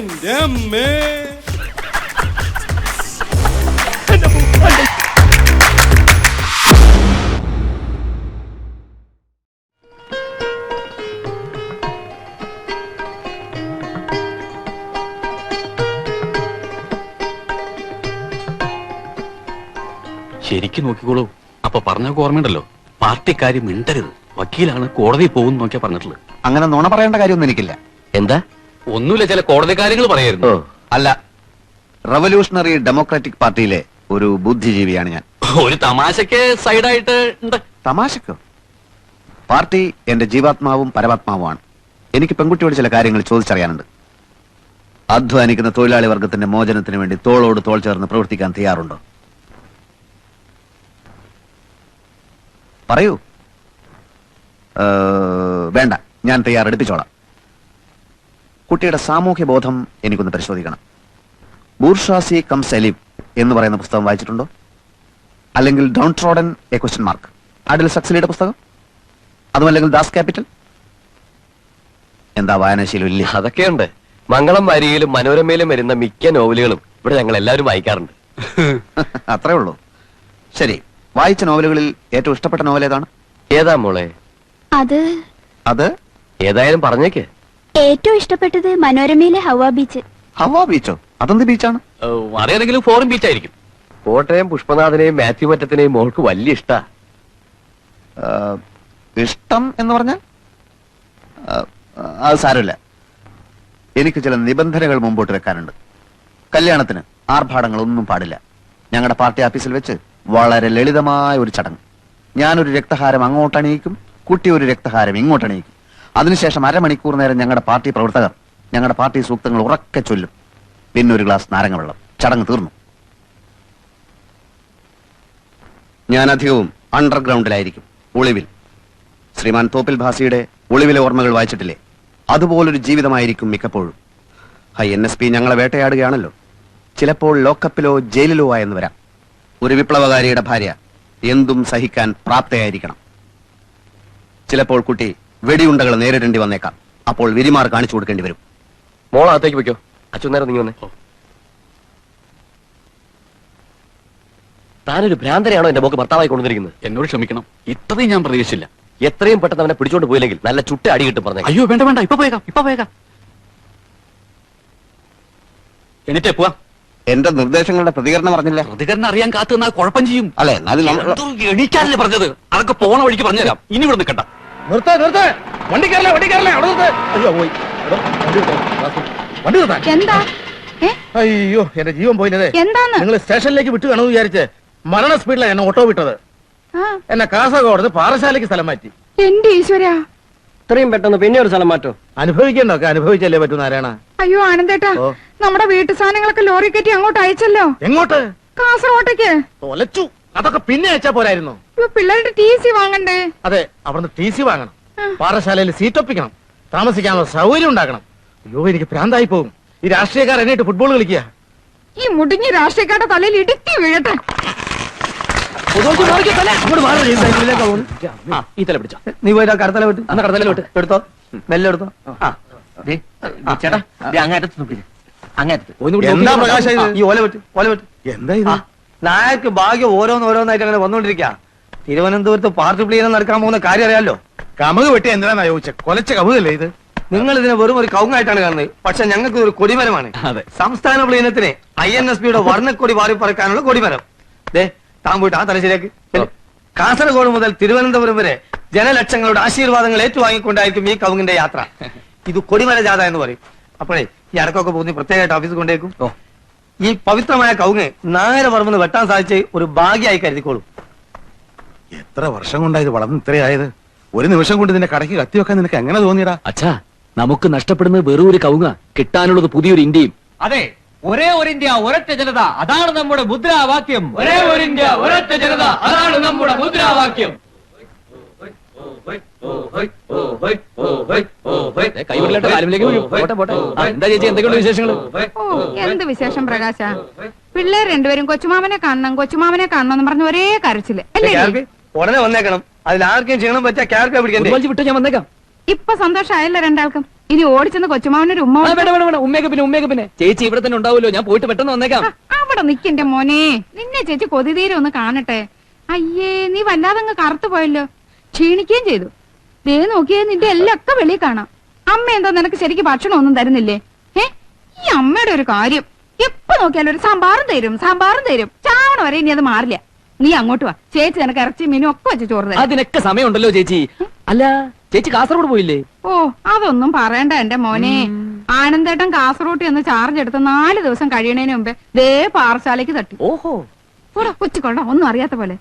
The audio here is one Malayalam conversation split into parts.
എന്റെ അമ്മേ ശരിക്കും നോക്കിക്കോളൂ. അപ്പൊ പറഞ്ഞൊക്കെ ഓർമ്മയുണ്ടല്ലോ? പാർട്ടിക്കാര് മിണ്ടരുത്. വക്കീലാണ് കോടതി പോകും നോക്കിയാ പറഞ്ഞിട്ടുള്ളത്. അങ്ങനെ നോണ പറയേണ്ട കാര്യമൊന്നും എനിക്കില്ല. എന്താ? ഒന്നുമില്ല ചില കോടതി കാര്യങ്ങൾ പറയായിരുന്നു. അല്ല. റവല്യൂഷണറി ഡെമോക്രാറ്റിക് പാർട്ടിയിലെ ഒരു ബുദ്ധിജീവിയാണ് ഞാൻ. ഒരു തമാശക്ക് സൈഡായിട്ട് ഉണ്ട്. തമാശക്കോ? പാർട്ടി എന്റെ ജീവാത്മാവും പരമാത്മാവുമാണ്. എനിക്ക് പെൺകുട്ടിയോട് ചില കാര്യങ്ങൾ ചോദിച്ചറിയാനുണ്ട്. അധ്വാനിക്കുന്ന തൊഴിലാളി വർഗത്തിന്റെ മോചനത്തിന് വേണ്ടി തോളോട് തോൾ ചേർന്ന് പ്രവർത്തിക്കാൻ തയ്യാറുണ്ടോ? പറയൂ. വേണ്ട ഞാൻ തയ്യാറെടുപ്പിച്ചോളാം. കുട്ടിയുടെ സാമൂഹ്യ ബോധം എനിക്കൊന്ന് പരിശോധിക്കണം. ബൂർഷാസി കം സെലിബ് എന്ന് പറയുന്ന പുസ്തകം വായിച്ചിട്ടുണ്ടോ? അല്ലെങ്കിൽ downtrodden a question mark? Adil സക്സലിയുടെ പുസ്തകം? അതുമല്ലെങ്കിൽ ദാസ് ക്യാപിറ്റൽ? എന്താ വായനാശീലം ഇല്ലേ? അതൊക്കെയുണ്ട്. മംഗളം വാരിയിലും മനോരമയിലും വരുന്ന മിക്ക നോവലുകളും ഇവിടെ ഞങ്ങൾ എല്ലാവരും വായിക്കാറുണ്ട്. അത്രേ ഉള്ളൂ. ശരി വായിച്ച നോവലുകളിൽ ഏറ്റവും ഇഷ്ടപ്പെട്ട നോവൽ ഏതാണ്? ഏതാ മോളെ? അത് അത്? ഏതായാലും പറഞ്ഞേക്ക്. ഏറ്റവും ഇഷ്ടപ്പെട്ടത് മനോരമയിലെ ഹവ ബീച്ച്. ഹവാ ബീച്ചോ? അതെന്ത് ബീച്ചാണ്? അറിയാതെങ്കിലും ഫോറിൻ ബീച്ച് ആയിരിക്കും കോട്ടയം പുഷ്പനാഥനെയും മാത്യു മറ്റത്തിനെയും മോൾക്ക് വലിയ ഇഷ്ടാ. ആ, ഇഷ്ടം എന്ന് പറഞ്ഞാൽ? ആ, അത് സാരമില്ല. എനിക്ക് ചില നിബന്ധനകൾ മുമ്പോട്ട് വെക്കാനുണ്ട്. കല്യാണത്തിന് ആർഭാടങ്ങൾ ഒന്നും പാടില്ല. ഞങ്ങളുടെ പാർട്ടി ഓഫീസിൽ വെച്ച് വളരെ ലളിതമായ ഒരു ചടങ്ങ്. ഞാനൊരു രക്തഹാരം അങ്ങോട്ട് അണിയിക്കും കുട്ടി ഒരു രക്തഹാരം ഇങ്ങോട്ട് അണിയിക്കും അതിനുശേഷം അരമണിക്കൂർ നേരം ഞങ്ങളുടെ പാർട്ടി പ്രവർത്തകർ ഞങ്ങളുടെ പാർട്ടി സൂക്തങ്ങൾ ഉറക്കെ ചൊല്ലും. പിന്നെ ഒരു ഗ്ലാസ് നാരങ്ങ വെള്ളം. ചടങ്ങ് തീർന്നു. ഞാൻ അധികവും അണ്ടർഗ്രൗണ്ടിലായിരിക്കും. ഒളിവിൽ. ശ്രീമാൻ തോപ്പിൽ ഭാസിയുടെ ഒളിവിലെ ഓർമ്മകൾ വായിച്ചിട്ടില്ലേ? അതുപോലൊരു ജീവിതമായിരിക്കും മിക്കപ്പോഴും. ഹൈ എൻ എസ് പി ഞങ്ങളെ വേട്ടയാടുകയാണല്ലോ. ചിലപ്പോൾ ലോക്കപ്പിലോ ജയിലിലോ ആയെന്ന് വരാം. ഒരു വിപ്ലവകാരിയുടെ ഭാര്യ എന്തും സഹിക്കാൻ പ്രാപ്തയായിരിക്കണം. ചിലപ്പോൾ കുട്ടി വെടിയുണ്ടകൾ നേരിടേണ്ടി വന്നേക്കാം. അപ്പോൾ വിരിമാർ കാണിച്ചു കൊടുക്കേണ്ടി വരും. മോളകത്തേക്ക് വെക്കോ അച്ഛൻ നേരം നീ വന്നേ താനൊരു ഭ്രാന്തനെയാണോ എന്റെ മോക്ക് ഭർത്താവായി കൊണ്ടുവന്നിരിക്കുന്നത്? എന്നോട് ക്ഷമിക്കണം. ഇത്രയും ഞാൻ പ്രതീക്ഷിച്ചില്ല. എത്രയും പെട്ടെന്ന് അവനെ പിടിച്ചോണ്ട് പോയില്ലെങ്കിൽ നല്ല ചുട്ട അടി കിട്ടും പറഞ്ഞു അയ്യോ വേണ്ട വേണ്ട. ഇപ്പൊ പോയേക്കാം ഇപ്പൊ പോയേക്കാം. എന്നിട്ടേ പോവാ. എന്റെ നിർദ്ദേശങ്ങളുടെ പ്രതികരണം പറഞ്ഞില്ല പ്രതികരണം അറിയാൻ കാത്തു നിന്നാൽ കുഴപ്പം ചെയ്യും. അല്ലെ? എന്നാലും എണീക്കാനല്ലേ പറഞ്ഞത്? അതൊക്കെ പോണ വഴിക്ക് പറഞ്ഞുതരാം. ഇനി ഇവിടെ നിൽക്കണ്ട. നിർത്ത നിർത്ത. വണ്ടി കയറലേ വണ്ടി കയറലേ അവിടെ നിർത്ത്. അയ്യോ പോയി. വണ്ടി നിർത്ത്. നിർത്താൻ എന്താ? അയ്യോ എന്റെ ജീവൻ പോയില്ലേ. എന്താണ് നിങ്ങൾ സ്റ്റേഷനിലേക്ക് വിട്ടു കാണുമെന്ന് വിചാരിച്ച് മരണ സ്പീഡിലാണ് എന്നെ ഓട്ടോ വിട്ടത്. എന്നെ കാസർഗോഡ് പാറശാലയ്ക്ക് സ്ഥലം മാറ്റി. എന്റെ ഈശ്വര. ഇത്രയും പെട്ടെന്ന് പിന്നെ ഒരു സ്ഥലം മാറ്റോ? അനുഭവിക്കണ്ടൊക്കെ അനുഭവിച്ചല്ലേ പറ്റൂ നാരായണ? അയ്യോ ആനന്ദേട്ടാ. നമ്മുടെ വീട്ടു സാധനങ്ങളൊക്കെ ലോറി കയറ്റി അങ്ങോട്ട് അയച്ചല്ലോ. എങ്ങോട്ട്? കാസർഗോട്ടേക്ക്. തൊലച്ചു. അതൊക്കെ പിന്നെ അയച്ചാ പോരായിരുന്നു. പിള്ളേരുടെ ടി സി വാങ്ങണ്ടേ? അതെ അവിടുന്ന് ടി സി വാങ്ങണം. പാഠശാലയിൽ പാറശാലയിൽ സീറ്റ് ഒപ്പിക്കണം. താമസിക്കാനുള്ള സൗകര്യം ഉണ്ടാക്കണം. അയ്യോ എനിക്ക് ഭ്രാന്തായി പോകും. ഈ രാഷ്ട്രീയക്കാർ എന്നിട്ട് ഫുട്ബോൾ കളിക്കുക. ഈ മുടിഞ്ഞ രാഷ്ട്രീയക്കാരുടെ തലയിൽ ഇടുത്തി വീഴട്ടെ. ഈ തല പിടിച്ചോ. നീ പോയിട്ട് കടത്തല വിട്ട്. അന്ന് കടത്തല വിട്ട്. എടുത്തോ. മെല്ലെ എടുത്തോ. ചേട്ടാ അങ്ങേറ്റത്ത് നോക്കി അങ്ങേറ്റത്ത് എന്താ പ്രകാശ ഇത്? ഈ ഓല വിട്ട് ഓല വിട്ട്. എന്താ ഇത്? നായക്ക് ഭാഗ്യം ഓരോന്ന് ഓരോന്നായിട്ട് അങ്ങനെ വന്നോണ്ടിരിക്കുക തിരുവനന്തപുരത്ത് പാർട്ടി പ്ലീനം നടക്കാൻ പോകുന്ന കാര്യം അറിയാലോ? കമുക് വെട്ടി എന്തിനാ ചോദിച്ച? കൊലച്ച കമുകല്ലേ ഇത്? നിങ്ങൾ ഇതിനെ വെറും ഒരു കൗങ്ങായിട്ടാണ് കാണുന്നത്. പക്ഷെ ഞങ്ങൾക്ക് ഒരു കൊടിമരമാണ്. സംസ്ഥാന പ്ലീനത്തിന് ഐ എൻ എസ് പിയുടെ വർണക്കൊടി വാരി പറക്കാനുള്ള കൊടിമരം. ദേ താൻ പോയിട്ട് ആ തലശ്ശേരിക്ക് കാസർഗോഡ് മുതൽ തിരുവനന്തപുരം വരെ ജനലക്ഷങ്ങളുടെ ആശീർവാദങ്ങൾ ഏറ്റുവാങ്ങിക്കൊണ്ടായിരിക്കും ഈ കവുങ്ങിന്റെ യാത്ര. ഇത് കൊടിമര ജാഥ എന്ന് പറയും. അപ്പോഴേ ഈ അടക്കമൊക്കെ പോകുന്ന പ്രത്യേകമായിട്ട് ഓഫീസ് കൊണ്ടേക്കും. ഈ പവിത്രമായ കൗങ്ങ് നായര പറമ്പെന്ന് വെട്ടാൻ സാധിച്ച് ഒരു ഭാഗ്യമായി കരുതിക്കോളൂ. എത്ര വർഷം കൊണ്ടാ ഇത് വളർന്ന് ഇത്രയായത്? ഒരു നിമിഷം കൊണ്ട് നിന്റെ കടയ്ക്ക് കത്തി വെക്കാൻ നിനക്ക് എങ്ങനെ തോന്നിയടാ? അച്ഛാ നമുക്ക് നഷ്ടപ്പെടുന്നത് വെറും ഒരു കവുങ്ങ. കിട്ടാനുള്ളത് പുതിയൊരു ഇന്ത്യയും. അതെ ഒരേ ഒരു ഇന്ത്യ ഒരൊറ്റ ജനത. അതാണ് നമ്മുടെ മുദ്രാവാക്യം. ഒരേ ഒരു ഇന്ത്യ ഒരൊറ്റ ജനത. അതാണ് നമ്മുടെ മുദ്രാവാക്യം കൈവിടലായിട്ട് കാലുമിലേക്ക് വീഴും. പോട്ടെ പോട്ടെ ആ, എന്താ ചേച്ചി വിശേഷങ്ങൾ എന്ത് വിശേഷം പ്രകാശ പിള്ളേർ രണ്ടുപേരും കൊച്ചുമാമനെ കാണണം കൊച്ചുമാമനെ കാണണം എന്ന് പറഞ്ഞ ഒരേ കരച്ചിൽ അല്ലേ ഉടനെ വന്നേക്കണം അതിൽ ആർക്കും ക്ഷീണം പറ്റാ ക്യാർക്ക് പിടിക്കണ്ടേ വിട്ട് ഞാൻ വന്നേക്കാം ഇപ്പൊ സന്തോഷമായല്ലോ രണ്ടാൾക്കും ഇനി ഓടിച്ചെന്ന് കൊച്ചുമാവനൊരു ഉമ്മ ഉമ്മയൊക്കെ പിന്നെ ഉമ്മയൊക്കെ പിന്നെ ചേച്ചി ഇവിടെ തന്നെ ഉണ്ടാവുമല്ലോ ഞാൻ പോയിട്ട് പെട്ടെന്ന് വന്നേക്കാം അവിടെ നിക്കന്റെ മോനെ നിന്നെ ചേച്ചി കൊതിതീരെ ഒന്ന് കാണട്ടെ അയ്യേ നീ വല്ലാതങ്ങ് കറുത്തു പോയല്ലോ ക്ഷീണിക്കുകയും ചെയ്തു. ദേ നോക്കിയേ നിന്റെ എല്ലാം ഒക്കെ വെളിയിൽ കാണാം. അമ്മ എന്താ നിനക്ക് ശരിക്ക് ഭക്ഷണം ഒന്നും തരുന്നില്ലേ? ഏ ഈ അമ്മയുടെ ഒരു കാര്യം. എപ്പോ നോക്കിയാലും ഒരു സാമ്പാറും തരും സാമ്പാറും തരും. ചാവണ വരെ ഇനി അത് മാറില്ല. നീ അങ്ങോട്ട് വാ. ചേച്ചി നിനക്ക് ഇറച്ചി മീനും ഒക്കെ വെച്ച് ചോറ് തരാം. അതിനൊക്കെ സമയമുണ്ടല്ലോ ചേച്ചി. അല്ല ചേച്ചി കാസർഗോഡ് പോയില്ലേ? ഓ അതൊന്നും പറയണ്ട എന്റെ മോനെ. ആനന്ദേട്ടൻ കാസർഗോട്ട് എന്ന് ചാർജ് എടുത്ത് നാല് ദിവസം കഴിയണേന് മുമ്പേ ദേ പാറശാലയ്ക്ക് തട്ടി. ഓഹോ. കൊച്ചുകൊള്ള ഒന്നും അറിയാത്ത പോലെ.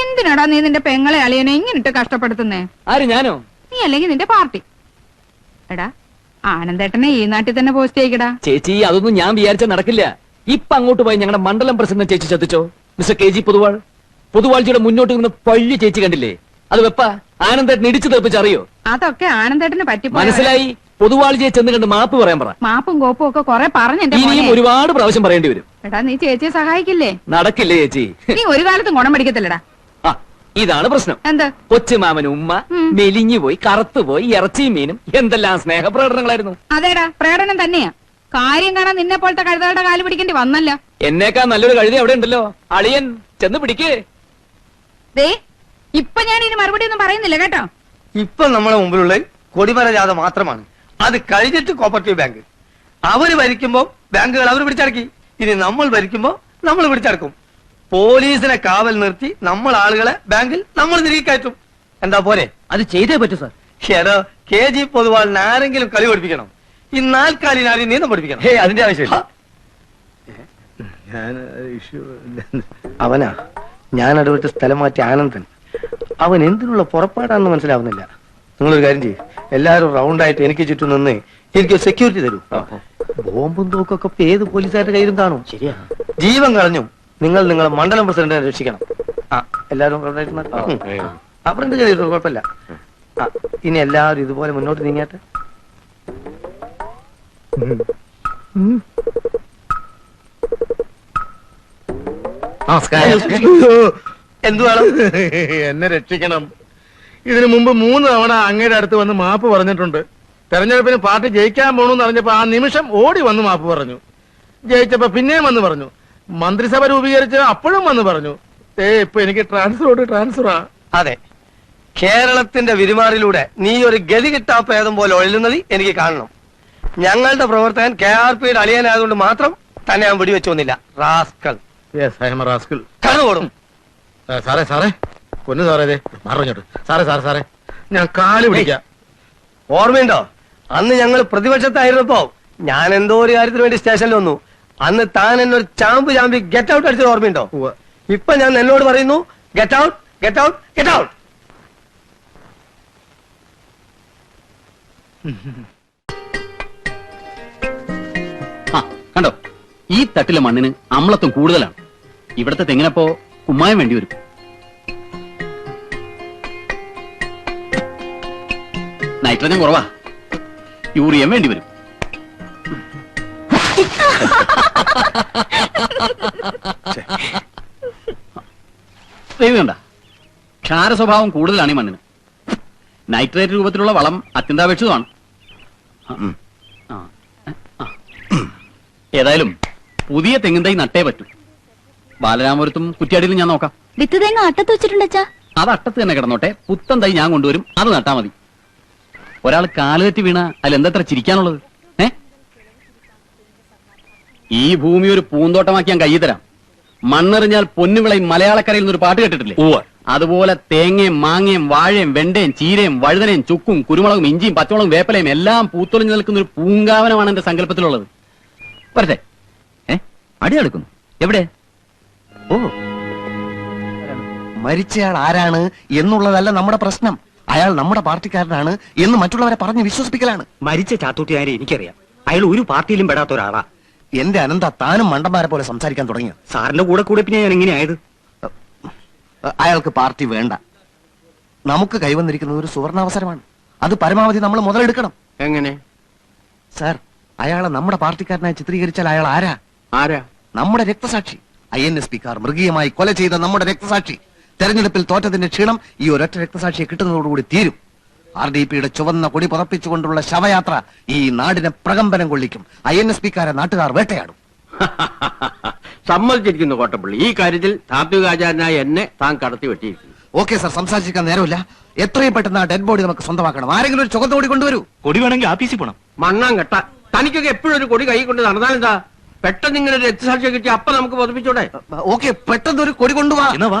എന്തിനാടാ നീ നിന്റെ പെങ്ങളെ അളിയനെ ഇങ്ങനിട്ട് കഷ്ടപ്പെടുത്തുന്നേ? ആര് ഞാനോ? നീ അല്ലെങ്കിൽ നിന്റെ പാർട്ടി. എടാ ആനന്ദേട്ടനെ ഈ നാട്ടിൽ തന്നെ പോസ്റ്റ് ചെയ്യിക്കടാ. ചേച്ചി അതൊന്നും ഞാൻ വിചാരിച്ച നടക്കില്ല. ഇപ്പൊ അങ്ങോട്ട് പോയി ഞങ്ങളുടെ മണ്ഡലം പ്രസിഡന്റ് ചേച്ചി ശ്രദ്ധിച്ചോ മിസ്റ്റർ കെ ജി പൊതുവാൾ. പൊതുവാഴ്ചയുടെ മുന്നോട്ട് നിന്ന് പള്ളി ചേച്ചി കണ്ടില്ലേ? അത് വെപ്പ ആനന്ദേട്ടൻ ഇടിച്ചു തെറിപ്പിച്ചറിയോ അതൊക്കെ ആനന്ദേട്ടന് പറ്റി മനസ്സിലായി? പൊതുവാഴ്ചയെ ചെന്ന് കണ്ട് മാപ്പ് പറയാൻ പറ. മാപ്പും കോപ്പും ഒക്കെ കൊറേ പറഞ്ഞു ഇനിയും ഒരുപാട് പ്രാവശ്യം പറയേണ്ടി വരും. എടാ നീ ചേച്ചിയെ സഹായിക്കില്ലേ? നടക്കില്ലേ ചേച്ചി? നീ ഒരു കാലത്തും ഗുണം പിടിക്കത്തില്ലടാ. ആ ഇതാണ് പ്രശ്നം. എന്താ? കൊച്ചുമാമൻ ഉമ്മ. മെലിഞ്ഞു പോയി കറുത്തുപോയി ഇറച്ചിയും മീനും എന്തെല്ലാം സ്നേഹ പ്രകടനങ്ങളായിരുന്നു അതേടാ പ്രകടനം തന്നെയാ. കാര്യം കാണാൻ നിന്നെ പോലത്തെ കഴുതകളുടെ കാൽ പിടിക്കേണ്ടി വന്നല്ല. എന്നേക്കാ നല്ലൊരു കഴുതി അവിടെ ഉണ്ടല്ലോ. അളിയൻ ചെന്ന് പിടിക്കേ. ദേ ഇപ്പൊ ഞാൻ ഇനി മറുപടി ഒന്നും പറയുന്നില്ല കേട്ടോ. ഇപ്പൊ നമ്മളെ മുമ്പിലുള്ള കൊടിമര ജാഥ മാത്രമാണ്. അത് കഴിഞ്ഞിട്ട് കോപ്പറേറ്റീവ് ബാങ്ക്. അവർ ഭരിക്കുമ്പോ ബാങ്കുകൾ അവർ പിടിച്ചടക്കി. ഇനി നമ്മൾ ഭരിക്കുമ്പോ നമ്മൾ പിടിച്ചടക്കും. പോലീസിനെ കാവൽ നിർത്തി നമ്മൾ ആളുകളെ ബാങ്കിൽ നമ്മൾ തിരികെ കയറ്റും. എന്താ പോരെ? അത് ചെയ്തേ പറ്റൂ സാർ. ഏതോ കെ ജി പൊതുവാളിന് ആരെങ്കിലും കളി പഠിപ്പിക്കണം. ഈ നാൽക്കാലിന് ആരെയും നീന്തം പഠിപ്പിക്കണം. ഹേ അതിന്റെ ആവശ്യമില്ല. അവനാ ഞാൻ അടുത്ത് സ്ഥലം മാറ്റി ആനന്ദൻ. അവൻ എന്തിനുള്ള പുറപ്പാടാണെന്ന് മനസ്സിലാവുന്നില്ല. നിങ്ങളൊരു കാര്യം ചെയ്യും. എല്ലാവരും റൗണ്ടായിട്ട് എനിക്ക് ചുറ്റും നിന്ന് എനിക്ക് സെക്യൂരിറ്റി തരൂ. ബോംബും തോക്കൊക്കെ ഏത് പോലീസുകാരുടെ കയ്യിലും കാണും. ശരിയാ. ജീവൻ കളഞ്ഞു നിങ്ങൾ നിങ്ങൾ മണ്ഡലം പ്രസിഡന്റിനെ രക്ഷിക്കണം. ആ. എല്ലാവരും അപ്പുറം കയ്യിൽ കുഴപ്പമില്ല. ആ ഇനി എല്ലാവരും ഇതുപോലെ മുന്നോട്ട് നീങ്ങട്ടെ നമസ്കാരം. എന്തു വേണം? എന്നെ രക്ഷിക്കണം. ഇതിനു മുമ്പ് മൂന്ന് തവണ അങ്ങയുടെ അടുത്ത് വന്ന് മാപ്പ് പറഞ്ഞിട്ടുണ്ട്. തെരഞ്ഞെടുപ്പിന് പാർട്ടി ജയിക്കാൻ പോണെന്ന് അറിഞ്ഞപ്പോ ആ നിമിഷം ഓടി വന്ന് മാപ്പ് പറഞ്ഞു. ജയിച്ചപ്പോ പിന്നെയും വന്ന് പറഞ്ഞു. മന്ത്രിസഭ രൂപീകരിച്ച് അപ്പോഴും വന്ന് പറഞ്ഞു ഏ ഇപ്പൊ എനിക്ക് ട്രാൻസ്ഫർ ട്രാൻസ്ഫറാ. അതെ. കേരളത്തിന്റെ വിരുമാറിലൂടെ നീ ഒരു ഗതി കിട്ടാ പേദം പോലെ ഒഴുകുന്നത് എനിക്ക് കാണണം. ഞങ്ങളുടെ പ്രവർത്തകൻ കെ ആർ പിയുടെ അളിയനായതുകൊണ്ട് മാത്രം തന്നെ ഞാൻ വെടിവെച്ചു വന്നില്ല. കണ്ണുകൊടും സാറേ സാറേ. പൊന്നു സാറേ പറഞ്ഞോട്ട് സാറേ സാറേ സാറേ. ഞാൻ കാൽ പിടിക്കാം. ഓർമ്മയുണ്ടോ? അന്ന് ഞങ്ങൾ പ്രതിപക്ഷത്തായിരുന്നപ്പോ ഞാൻ എന്തോ ഒരു കാര്യത്തിന് വേണ്ടി സ്റ്റേഷനിൽ വന്നു. അന്ന് താൻ എന്നെ ഒരു ചാമ്പ് ചാമ്പി ഗെറ്റ് ഔട്ട് അടിച്ചത് ഓർമ്മയുണ്ടോ. ഇപ്പൊ ഞാൻ എന്നോട് പറയുന്നു get out get out get out കണ്ടോ? ഈ തട്ടിലെ മണ്ണിന് അമ്ലത്വം കൂടുതലാണ്. ഇവിടത്തെ തെങ്ങിനപ്പോ കുമ്മായം വേണ്ടി വരും. നൈട്രജൻ കുറവാ. യൂറിയം വേണ്ടി വരും. കണ്ട ക്ഷാര സ്വഭാവം കൂടുതലാണ് ഈ മണ്ണിന്. നൈട്രേറ്റ് രൂപത്തിലുള്ള വളം അത്യന്താപേക്ഷിതമാണ്. ഏതായാലും പുതിയ തെങ്ങിൻ തൈ നട്ടേ പറ്റൂ. ബാലരാമപുരത്തും കുറ്റിയാടിയിലും ഞാൻ നോക്കാം. വിത്ത് തേങ്ങ അട്ടത്ത് വെച്ചിട്ടുണ്ടച്ചാ അത് അട്ടത്ത് തന്നെ കിടന്നോട്ടെ. പുത്തൻ തൈ ഞാൻ കൊണ്ടുവരും. അത് നട്ടാ മതി. ഒരാൾ കാലുതെറ്റി വീണ അതിൽ എന്തത്ര ചിരിക്കാനുള്ളത്? ഈ ഭൂമി ഒരു പൂന്തോട്ടമാക്കി ഞാൻ തരാം. മണ്ണെറിഞ്ഞാൽ പൊന്നുവിളയും മലയാളക്കരയിൽ നിന്ന് ഒരു പാട്ട് കേട്ടിട്ടില്ലേ? അതുപോലെ തേങ്ങയും മാങ്ങയും വാഴയും വെണ്ടയും ചീരയും വഴുതനയും ചുക്കും കുരുമുളകും ഇഞ്ചിയും പച്ചമുളകും വേപ്പലയും എല്ലാം പൂത്തൊളിഞ്ഞു നിൽക്കുന്ന ഒരു പൂങ്കാവനമാണ് എന്റെ സങ്കല്പത്തിലുള്ളത്. വരട്ടെ. ഏ? അടിയെടുക്കുന്നു എവിടെ? ഓ. മരിച്ചയാൾ ആരാണ് എന്നുള്ളതല്ല നമ്മുടെ പ്രശ്നം. അയാൾ നമ്മുടെ പാർട്ടിക്കാരനാണ് എന്ന് മറ്റുള്ളവരെ പറഞ്ഞ് വിശ്വസിപ്പിക്കലാണ്. മരിച്ച ചാത്തൂട്ടുകാരെ എനിക്കറിയാം. അയാൾ ഒരു പാർട്ടിയിലും പെടാത്ത ഒരാളാ. എന്റെ അനന്ത താനും മണ്ടന്മാരെ പോലെ സംസാരിക്കാൻ തുടങ്ങിയത് സാറിന്റെ കൂടെ കൂടെ പിന്നെ ഞാൻ എങ്ങനെയായത്? അയാൾക്ക് പാർട്ടി വേണ്ട. നമുക്ക് കൈവന്നിരിക്കുന്നത് ഒരു സുവർണാവസരമാണ്. അത് പരമാവധി നമ്മൾ മുതലെടുക്കണം. എങ്ങനെ? സാർ അയാളെ നമ്മുടെ പാർട്ടിക്കാരനായി ചിത്രീകരിച്ചാൽ അയാൾ ആരാ? ആരാ? നമ്മുടെ രക്തസാക്ഷി. ഐ എൻ എസ് പിക്കാർ മൃഗീയമായി കൊല ചെയ്ത നമ്മുടെ രക്തസാക്ഷി. തെരഞ്ഞെടുപ്പിൽ തോറ്റതിന്റെ ക്ഷീണം ഈ ഒരൊറ്റ രക്തസാക്ഷിയെ കിട്ടുന്നതോടുകൂടി തീരും. ആർ ഡി പിയുടെ ചുവന്ന കൊടി പുറപ്പിച്ചുകൊണ്ടുള്ള ശവയാത്ര ഈ നാടിനെ പ്രകമ്പനം കൊള്ളിക്കും. ഐ എൻ എസ് പിക്കാരെ നാട്ടുകാർ വേട്ടയാടും. സമ്മതിച്ചിരിക്കുന്നു കോട്ടപ്പള്ളി. ഈ കാര്യത്തിൽ താത്വികാചാരനായ എന്നെ താൻ കടത്തി വെട്ടിയിരിക്കുന്നു ഓക്കെ സാർ. സംസാരിച്ചിരിക്കാൻ നേരമില്ല. എത്രയും പെട്ടെന്ന് ആ ഡെഡ് ബോഡി നമുക്ക് സ്വന്തമാക്കണം. ആരെങ്കിലും ഒരു ചുവന്ന കൊടി കൊണ്ടുവരൂ. കൊടി വേണമെങ്കിൽ ആഫീസിൽ പോണം. മണ്ണാൻ കെട്ട. തനിക്കൊക്കെ എപ്പോഴും ഒരു കൊടി കൈ കൊണ്ട് നടന്നാലെന്താ പെട്ടെന്ന് ഇങ്ങനെ ഒരു രക്തസാക്ഷിയെ കിട്ടി അപ്പൊ നമുക്ക് പതിപ്പിച്ചോടെ ഓക്കെ പെട്ടെന്ന് ഒരു കൊടി കൊണ്ടുപോവാ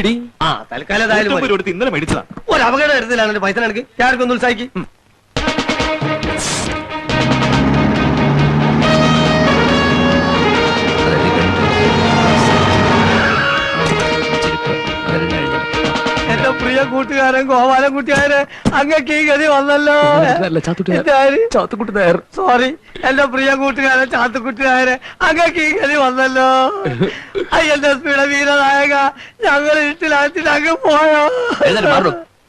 പിടി. ആ തൽക്കാലം ഏതായാലും മതി. കൊടുത്ത് ഇന്നലെ മേടിച്ചതാ. ഒരു അപകടം എന്റെ പൈസ എനിക്ക് കെ ഉത്സാഹിക്കും പി ഒന്ന് ഉത്സാഹിക്ക്. പ്രിയ കൂട്ടുകാരൻ ഗോപാലൻ കുട്ടിയാരെ അങ്ങക്ക് ഈ ഗതി വന്നല്ലോ. ചാത്തുക്കുട്ടി നായർ സോറി എന്റെ പ്രിയ കൂട്ടുകാരൻ ചാത്തുക്കുട്ടിയാരെ അങ്ങക്ക് ഈ ഗതി വന്നല്ലോ. ഐ സ്പീഡ വീരനായക ഞങ്ങൾ ഇട്ടിലാറ്റിൽ അങ്ങ് പോയോ.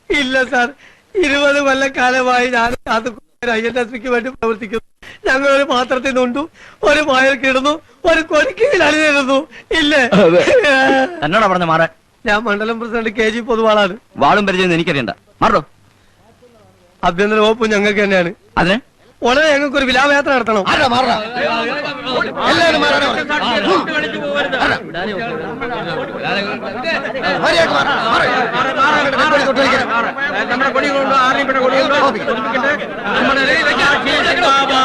ഇല്ല സാർ ഇരുപത് കൊല്ലക്കാലമായി ഞാൻ ചാത്തുക്കുട്ടി ഐ എൻ എസ് പിക്ക് വേണ്ടി പ്രവർത്തിക്കുന്നു. ഞങ്ങൾ ഒരു പാത്രത്തിൽ നിന്നുണ്ടു ഒരു മായൽ കിടന്നു ഒരു കൊടിക്കീഴിൽ അണിനിരുന്നു. ഇല്ലേ? എന്നോടാ പറഞ്ഞു മാറാൻ. ഞാൻ മണ്ഡലം പ്രസിഡന്റ് കെ ജി പൊതുവാളാണ്. വാളും പരിചയം എനിക്കറിയണ്ട. മാറോ. ആഭ്യന്തര വകുപ്പ് ഞങ്ങൾക്ക് തന്നെയാണ്. അതിന്? ഉടനെ ഞങ്ങൾക്ക് ഒരു വിലാപയാത്ര നടത്തണം. എല്ലാവരും മാറ്. ഡെഡ് ബോഡി തൊട്ട് വയ്ക്കരുത്. നമ്മുടെ കൊടി കൊണ്ട് ആർമിയുടെ കൊടി കൊണ്ട് ഒതുക്കിക്കട്ടെ. നമ്മുടെ രക്തസാക്ഷി ബാബാ.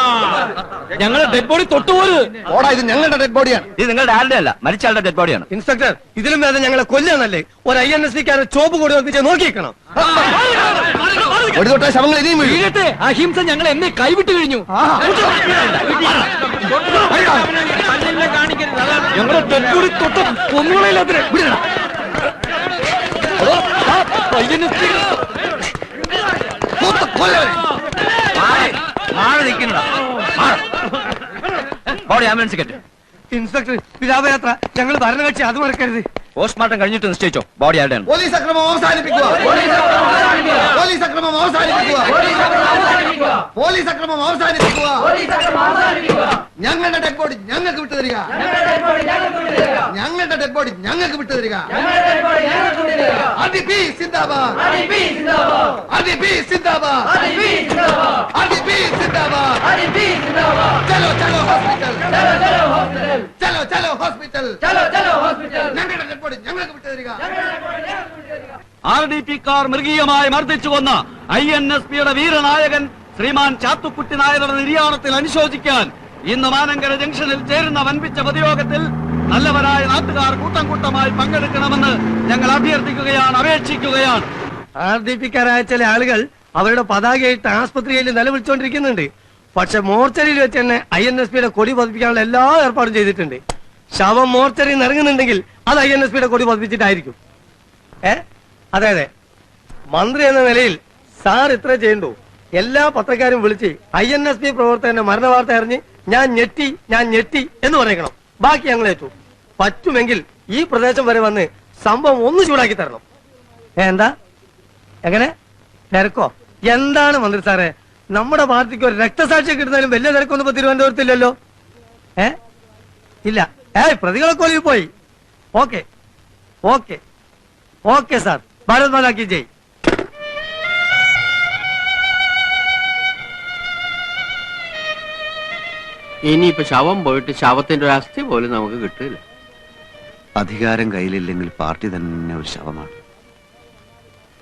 ഞങ്ങൾ ഡെഡ് ബോഡി തൊട്ടുപോര് ഓടാ ഇത് ഞങ്ങളുടെ ഡെഡ് ബോഡിയാണ് ഇത് നിങ്ങളുടെ ആരുടെ അല്ല മരിച്ച ആളുടെ ഡെഡ് ബോഡിയാണ് ഇൻസ്പെക്ടർ ഇതിലും വേദന ഞങ്ങളെ കൊല്ലാന്നല്ലേ ഒരു ഐ എൻ എസ് സിക്കാരെ ചോപ്പ് കൂടി ഒപ്പിച്ച് നോക്കിക്കണം കൊടി തൊട്ട ശവങ്ങൾ ഇനിയും വീഴും. വീഴട്ടെ. അഹിംസ ഞങ്ങൾ എന്നെ കൈവിട്ട് കഴിഞ്ഞു. ഞങ്ങളെ തൊട്ട് ആംബുലൻസ് ഇൻസ്പെക്ടർ വിലാപയാത്ര ഞങ്ങൾ ഭരണകക്ഷി അത് മറക്കരുത്. പോസ്റ്റ്മോർട്ടം കഴിഞ്ഞിട്ട് നിശ്ചയിച്ചോ? ബോഡി ആരുടെയാണ് പോലീസ് അക്രമം അവസാനിപ്പിക്കുക. പോലീസ് അക്രമം അവസാനിപ്പിക്കുക. പോലീസ് അക്രമം അവസാനിപ്പിക്കുക. ഞങ്ങളുടെ ഡെഡ് ബോഡി ഞങ്ങൾക്ക് വിട്ടു തരിക. ഞങ്ങളുടെ ഡെഡ് ബോഡി ഞങ്ങൾക്ക് വിട്ടു തരിക. RDP സിന്ദാബാദ്. RDP സിന്ദാബാദ്. RDP സിന്ദാബാദ്. ചലോ ചലോ ഹോസ്പിറ്റൽ. ചലോ ചലോ ഹോസ്പിറ്റൽ. ഞങ്ങളുടെ ബോഡി ഞങ്ങൾക്ക് വിട്ടു ആർ ഡി പി കാർ മൃഗീയമായി മർദ്ദിച്ചു കൊന്ന ഐ എൻ എസ് പിയുടെ വീരനായകൻ ശ്രീമാൻ ചാത്തുക്കുട്ടി നായരുടെ നിര്യാണത്തിൽ അനുശോചിക്കാൻ ഇന്ന് മാനങ്കര ജംഗ്ഷനിൽ ചേരുന്ന വൻപിച്ച പൊതുയോഗത്തിൽ നല്ലവരായ നാട്ടുകാർ കൂട്ടം കൂട്ടമായി പങ്കെടുക്കണമെന്ന് ഞങ്ങൾ അഭ്യർത്ഥിക്കുകയാണ് അപേക്ഷിക്കുകയാണ്. ആർ ഡി പിക്കാരായ ചില ആളുകൾ അവരുടെ പതാകയിട്ട് ആസ്പത്രിയിൽ നിലവിളിച്ചുകൊണ്ടിരിക്കുന്നുണ്ട് പക്ഷെ മോർച്ചറിയിൽ വെച്ച് തന്നെ ഐ എൻ എസ് പിയുടെ കൊടി പതിപ്പിക്കാനുള്ള എല്ലാ ഏർപ്പാടും ചെയ്തിട്ടുണ്ട്. ശവം മോർച്ചറിയിൽ നിന്ന് ഇറങ്ങുന്നുണ്ടെങ്കിൽ അത് ഐ എൻ എസ് പിയുടെ കൊടി പതിപ്പിച്ചിട്ടായിരിക്കും. ഏ? അതെ അതെ മന്ത്രി എന്ന നിലയിൽ സാർ ഇത്ര ചെയ്യണ്ടു? എല്ലാ പത്രക്കാരും വിളിച്ച് ഐ എൻ എസ് പി പ്രവർത്തകന്റെ മരണ വാർത്ത അറിഞ്ഞ് ഞാൻ ഞെട്ടി ഞാൻ ഞെട്ടി എന്ന് പറയണം. ബാക്കി ഞങ്ങൾ ഏറ്റു. പറ്റുമെങ്കിൽ ഈ പ്രദേശം വരെ വന്ന് സംഭവം ഒന്ന് ചൂടാക്കി തരണം. എന്താ? എങ്ങനെ? തിരക്കോ? എന്താണ് മന്ത്രി സാറേ? നമ്മുടെ പാർട്ടിക്ക് ഒരു രക്തസാക്ഷി കിട്ടുന്നതിലും വലിയ തിരക്കൊന്നും ഇപ്പൊ തിരുവനന്തപുരത്തില്ലല്ലോ. ഏ? ഇല്ല. ഏ പ്രതികളൊക്കെ പോയി. Okay. Okay. Okay sir. Bharat മാതാ കി ജയ്. ഇനിയിപ്പോ ശവം പോയിട്ട് ശവത്തിന്റെ ഒരു അസ്ഥി പോലും നമുക്ക് കിട്ടില്ല അധികാരം കയ്യിലില്ലെങ്കിൽ പാർട്ടി തന്നെ ഒരു ശവമാണ്.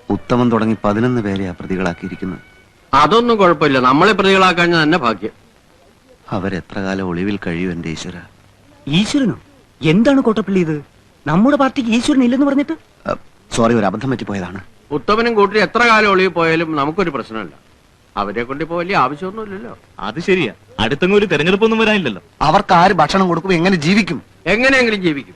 ഉത്തമൻ തുടങ്ങി പതിനൊന്ന് പേരെ ആ പ്രതികളാക്കിയിരിക്കുന്നത്. അതൊന്നും കുഴപ്പമില്ല. നമ്മളെ പ്രതികളാക്കാൻ തന്നെ ഭാഗ്യം. അവരെത്ര കാലം ഒളിവിൽ കഴിയും എന്റെ ഈശ്വര? ഈശ്വരനോ? എന്താണ് കോട്ടപ്പള്ളി ഇത്? നമ്മുടെ പാർട്ടിക്ക് ഈശ്വരൻ ഇല്ലെന്ന് പറഞ്ഞിട്ട് സോറി ഒരു അബദ്ധം പറ്റിപ്പോയതാണ്. ഉത്തമനും കൂട്ടി എത്ര കാലം ഒളിവ് പോയാലും നമുക്കൊരു പ്രശ്നമില്ല. അവരെ കൊണ്ട് ഇപ്പൊ വലിയ ആവശ്യമൊന്നുമില്ലല്ലോ. അത് ശരിയാ. അടുത്തെങ്ങും ഒരു തെരഞ്ഞെടുപ്പൊന്നും വരാനില്ലല്ലോ. അവർക്ക് ആര് ഭക്ഷണം കൊടുക്കും എങ്ങനെ ജീവിക്കും? എങ്ങനെയെങ്കിലും ജീവിക്കും.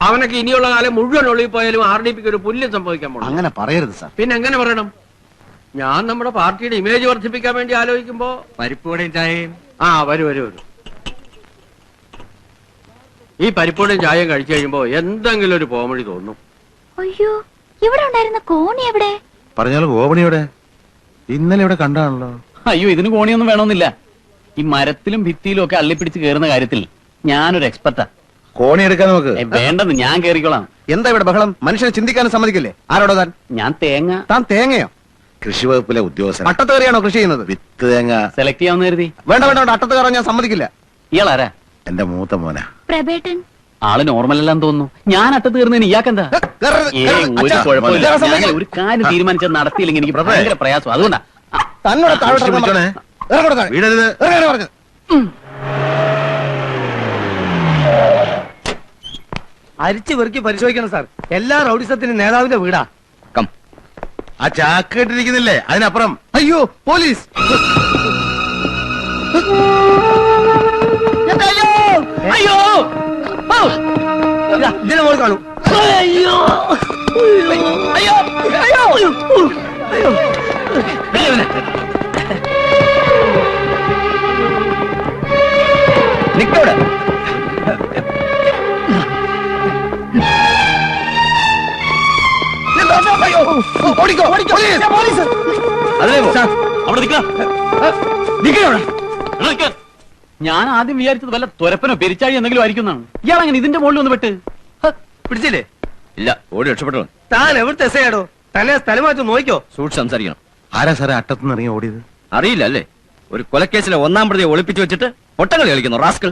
അവനൊക്കെ ഇനിയുള്ള കാലം മുഴുവൻ ഒളിവ് പോയാലും ആർ ഡി പിക്ക് ഒരു പുല്യം സംഭവിക്കാൻ പോകണം അങ്ങനെ പറയരുത് സാർ. പിന്നെ എങ്ങനെ പറയണം? ഞാൻ നമ്മുടെ പാർട്ടിയുടെ ഇമേജ് വർദ്ധിപ്പിക്കാൻ വേണ്ടി ആലോചിക്കുമ്പോ പരിപ്പുവടയും ചായയും. ആ വരും വരും വരൂ. ഈ പരിപ്പൂടും ചായയും കഴിച്ചു കഴിയുമ്പോ എന്തെങ്കിലും ഒരു പോമഴി തോന്നും. അയ്യോ ഇവിടെ ഉണ്ടായിരുന്ന കോണി എവിടെ? പറഞ്ഞാലും ഗോപണിയോടെ ഇന്നലെ ഇവിടെ കണ്ടാണല്ലോ. അയ്യോ ഇതിന് കോണിയൊന്നും വേണമെന്നില്ല. ഈ മരത്തിലും ഭിത്തിയിലും ഒക്കെ അള്ളിപ്പിടിച്ച് കയറുന്ന കാര്യത്തിൽ ഞാനൊരു എക്സ്പെർട്ടാ. കോണി എടുക്കാൻ നമുക്ക്. ഏ, വേണ്ടെന്ന് ഞാൻ കേറിക്കോളാം. എന്താ ഇവിടെ ബഹളം? മനുഷ്യനെ ചിന്തിക്കാനും സമ്മതിക്കില്ലേ? ആരോടോ താൻ? ഞാൻ തേങ്ങ. താൻ തേങ്ങയോ? കൃഷി വകുപ്പിലെ ഉദ്യോഗസ്ഥൻ. അട്ടത്ത് കയറിയാണോ കൃഷി ചെയ്യുന്നത്? വിത്ത് തേങ്ങ. സെലക്ട് ചെയ്യാമെന്ന് കരുതി. വേണ്ട വേണ്ട വേണ്ട. അട്ടത്ത് കയറാൻ ഞാൻ സമ്മതിക്കില്ല. ഇയാളാരാ? എന്റെ മൂത്ത മോന. പ്രബേട്ടൻ ആൾ നോർമൽ അല്ലാന്ന് തോന്നുന്നു. ഞാൻ അട്ട തീർന്നതിന് ഇയാക്കെന്താ ഏ. ഒരു അച്ഛാ, കുഴപ്പമില്ല. ഞാൻ ഒരു കാര്യം തീരുമാനിച്ചത് നടത്തിയില്ലെങ്കിൽ എനിക്ക്. ഭയങ്കര പ്രയാസം. അതുകൊണ്ടാ. ആ, തന്നോട് താഴോട്ട് ഇറങ്ങാൻ പിടിച്ചോണേ. പറഞ്ഞു. ഇറങ്ങോട്ട് താഴെ. വീടരുത് ഇറങ്ങാനാ പറഞ്ഞത്. അരിച്ചു വെറുക്കി പരിശോധിക്കണം സാർ. എല്ലാ റൗഡിസത്തിന്റെ നേതാവിന്റെ വീടാ. കം. ആ ചാക്ക് കെട്ടിരിക്കുന്നില്ലേ? അതിനപ്പുറം. അയ്യോ പോലീസ്. അയ്യോ! ഇതിനെ മോൾ കാണൂ. അയ്യോ! അയ്യോ! അയ്യോ! അയ്യോ! നിക്കവിടെ. ഓടിക്കോ ഓടിക്കോ. പോലീസ്. അവിടെ നിക്ക. നിക്കവിടെ. ഞാൻ ആദ്യം വിചാരിച്ചത് വല്ല തുരപ്പനോ പെരിച്ചാഴി എന്തെങ്കിലും ആയിരിക്കുന്നതാണ് ഇയാൾ അങ്ങനെ ഇതിന്റെ മുകളിൽ ഒന്ന് പെട്ട് പിടിച്ചില്ലേ? ഇല്ല ഓടി രക്ഷപ്പെട്ടു താൻ എവിടുത്തെ എസയാടോ തന്നെ സ്ഥലം മാറ്റി നോക്കിക്കോ. സൂക്ഷിച്ച് സംസാരിക്കണം. ആരാ സാറേ അട്ടത്തുനിന്ന് ഇറങ്ങി ഓടിയത്? അറിയില്ല അല്ലേ? ഒരു കൊലക്കേസിലെ ഒന്നാം പ്രതിയെ ഒളിപ്പിച്ചു വെച്ചിട്ട് ഒട്ടങ്ങൾ കളിക്കുന്നു റാസ്കൾ